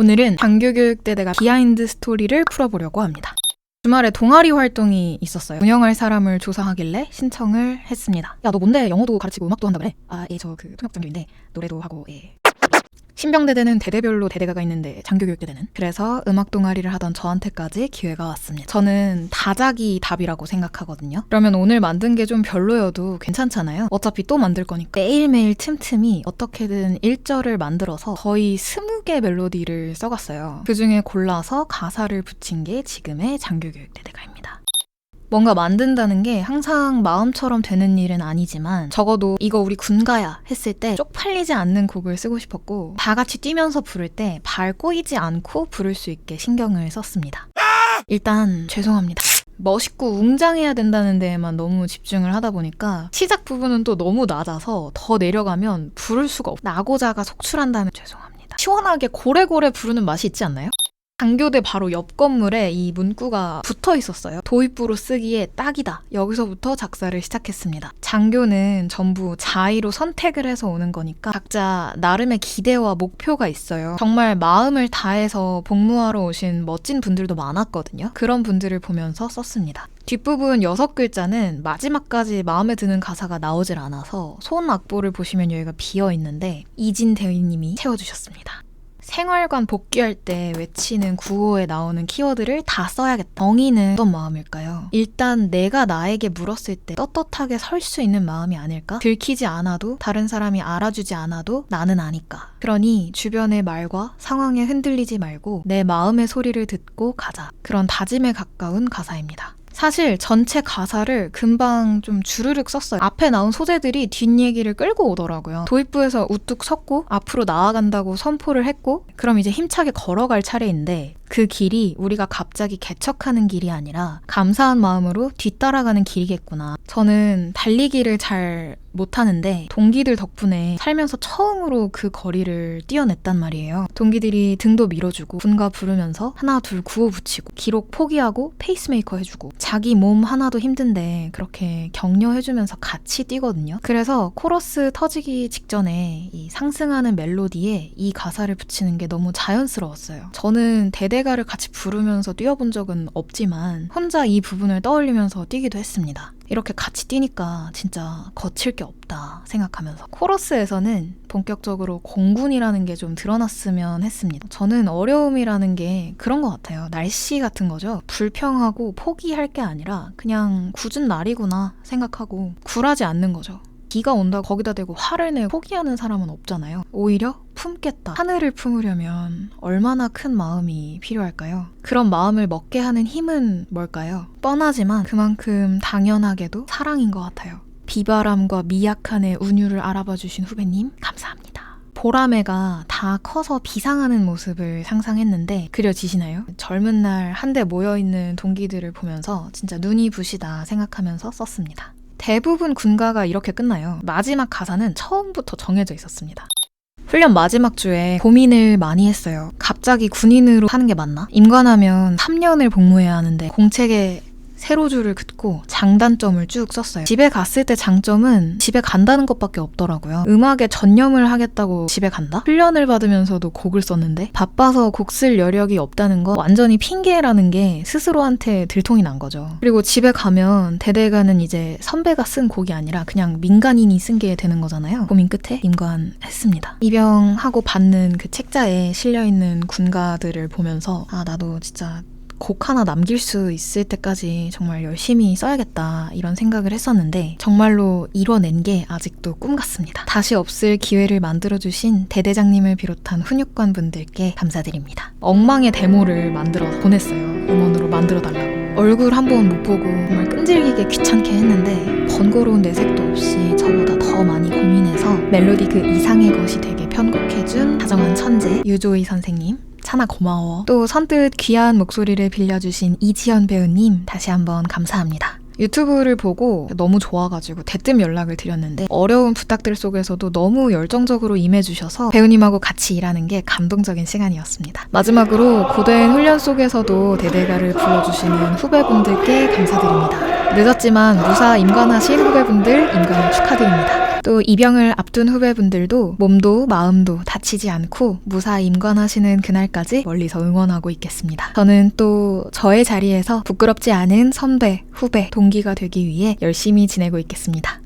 오늘은 장교교육대대가 비하인드 스토리를 풀어보려고 합니다. 주말에 동아리 활동이 있었어요. 운영할 사람을 조사하길래 신청을 했습니다. 야, 너 뭔데 영어도 가르치고 음악도 한다 그래? 아, 예, 저 그 통역 장교인데 노래도 하고, 예. 신병대대는 대대별로 대대가가 있는데 장교교육대대는 그래서 음악 동아리를 하던 저한테까지 기회가 왔습니다. 저는 다작이 답이라고 생각하거든요. 그러면 오늘 만든 게 좀 별로여도 괜찮잖아요. 어차피 또 만들 거니까 매일매일 틈틈이 어떻게든 1절을 만들어서 거의 20개 멜로디를 써갔어요. 그 중에 골라서 가사를 붙인 게 지금의 장교교육대대가입니다. 뭔가 만든다는 게 항상 마음처럼 되는 일은 아니지만 적어도 이거 우리 군 가야 했을 때 쪽팔리지 않는 곡을 쓰고 싶었고 다 같이 뛰면서 부를 때 발 꼬이지 않고 부를 수 있게 신경을 썼습니다. 일단 죄송합니다. 멋있고 웅장해야 된다는 데에만 너무 집중을 하다 보니까 시작 부분은 또 너무 낮아서 더 내려가면 부를 수가 없. 나고자가 속출한다는 죄송합니다. 시원하게 고래고래 부르는 맛이 있지 않나요? 장교대 바로 옆 건물에 이 문구가 붙어 있었어요. 도입부로 쓰기에 딱이다. 여기서부터 작사를 시작했습니다. 장교는 전부 자의로 선택을 해서 오는 거니까 각자 나름의 기대와 목표가 있어요. 정말 마음을 다해서 복무하러 오신 멋진 분들도 많았거든요. 그런 분들을 보면서 썼습니다. 뒷부분 여섯 글자는 마지막까지 마음에 드는 가사가 나오질 않아서 손 악보를 보시면 여기가 비어 있는데 이진 대위님이 채워주셨습니다. 생활관 복귀할 때 외치는 구호에 나오는 키워드를 다 써야겠다. 정의는 어떤 마음일까요? 일단 내가 나에게 물었을 때 떳떳하게 설 수 있는 마음이 아닐까? 들키지 않아도 다른 사람이 알아주지 않아도 나는 아니까. 그러니 주변의 말과 상황에 흔들리지 말고 내 마음의 소리를 듣고 가자. 그런 다짐에 가까운 가사입니다. 사실 전체 가사를 금방 좀 주르륵 썼어요. 앞에 나온 소재들이 뒷얘기를 끌고 오더라고요. 도입부에서 우뚝 섰고 앞으로 나아간다고 선포를 했고 그럼 이제 힘차게 걸어갈 차례인데 그 길이 우리가 갑자기 개척하는 길이 아니라 감사한 마음으로 뒤따라가는 길이겠구나. 저는 달리기를 잘 못하는데 동기들 덕분에 살면서 처음으로 그 거리를 뛰어냈단 말이에요. 동기들이 등도 밀어주고 군가 부르면서 하나 둘 구호 붙이고 기록 포기하고 페이스메이커 해주고 자기 몸 하나도 힘든데 그렇게 격려해주면서 같이 뛰거든요. 그래서 코러스 터지기 직전에 이 상승하는 멜로디에 이 가사를 붙이는 게 너무 자연스러웠어요. 저는 대대 가를 같이 부르면서 뛰어본 적은 없지만 혼자 이 부분을 떠올리면서 뛰기도 했습니다. 이렇게 같이 뛰니까 진짜 거칠 게 없다 생각하면서 코러스에서는 본격적으로 공군이라는 게 좀 드러났으면 했습니다. 저는 어려움이라는 게 그런 것 같아요. 날씨 같은 거죠. 불평하고 포기할 게 아니라 그냥 굳은 날이구나 생각하고 굴하지 않는 거죠. 비가 온다고 거기다 대고 화를 내고 포기하는 사람은 없잖아요. 오히려 품겠다. 하늘을 품으려면 얼마나 큰 마음이 필요할까요? 그런 마음을 먹게 하는 힘은 뭘까요? 뻔하지만 그만큼 당연하게도 사랑인 것 같아요. 비바람과 미약한의 운율을 알아봐 주신 후배님, 감사합니다. 보라매가 다 커서 비상하는 모습을 상상했는데 그려지시나요? 젊은 날 한데 모여있는 동기들을 보면서 진짜 눈이 부시다 생각하면서 썼습니다. 대부분 군가가 이렇게 끝나요. 마지막 가사는 처음부터 정해져 있었습니다. 훈련 마지막 주에 고민을 많이 했어요. 갑자기 군인으로 하는 게 맞나? 임관하면 3년을 복무해야 하는데 공책에 세로줄을 긋고 장단점을 쭉 썼어요. 집에 갔을 때 장점은 집에 간다는 것밖에 없더라고요. 음악에 전념을 하겠다고 집에 간다? 훈련을 받으면서도 곡을 썼는데 바빠서 곡 쓸 여력이 없다는 거 완전히 핑계라는 게 스스로한테 들통이 난 거죠. 그리고 집에 가면 대대가는 이제 선배가 쓴 곡이 아니라 그냥 민간인이 쓴 게 되는 거잖아요. 고민 끝에 임관했습니다. 입영하고 받는 그 책자에 실려있는 군가들을 보면서 아 나도 진짜 곡 하나 남길 수 있을 때까지 정말 열심히 써야겠다 이런 생각을 했었는데 정말로 이뤄낸 게 아직도 꿈 같습니다. 다시 없을 기회를 만들어주신 대대장님을 비롯한 훈육관 분들께 감사드립니다. 엉망의 데모를 만들어 보냈어요. 음원으로 만들어 달라고. 얼굴 한 번 못 보고 정말 끈질기게 귀찮게 했는데 번거로운 내색도 없이 저보다 더 많이 고민해서 멜로디 그 이상의 것이 되게 편곡해준 다정한 천재 유조이 선생님 차나 고마워. 또 선뜻 귀한 목소리를 빌려주신 이지연 배우님 다시 한번 감사합니다. 유튜브를 보고 너무 좋아가지고 대뜸 연락을 드렸는데 어려운 부탁들 속에서도 너무 열정적으로 임해주셔서 배우님하고 같이 일하는 게 감동적인 시간이었습니다. 마지막으로 고된 훈련 속에서도 대대가를 불러주시는 후배분들께 감사드립니다. 늦었지만 무사 임관하신 후배분들 임관을 축하드립니다. 또 입영을 앞둔 후배분들도 몸도 마음도 다치지 않고 무사히 임관하시는 그날까지 멀리서 응원하고 있겠습니다. 저는 또 저의 자리에서 부끄럽지 않은 선배, 후배, 동기가 되기 위해 열심히 지내고 있겠습니다.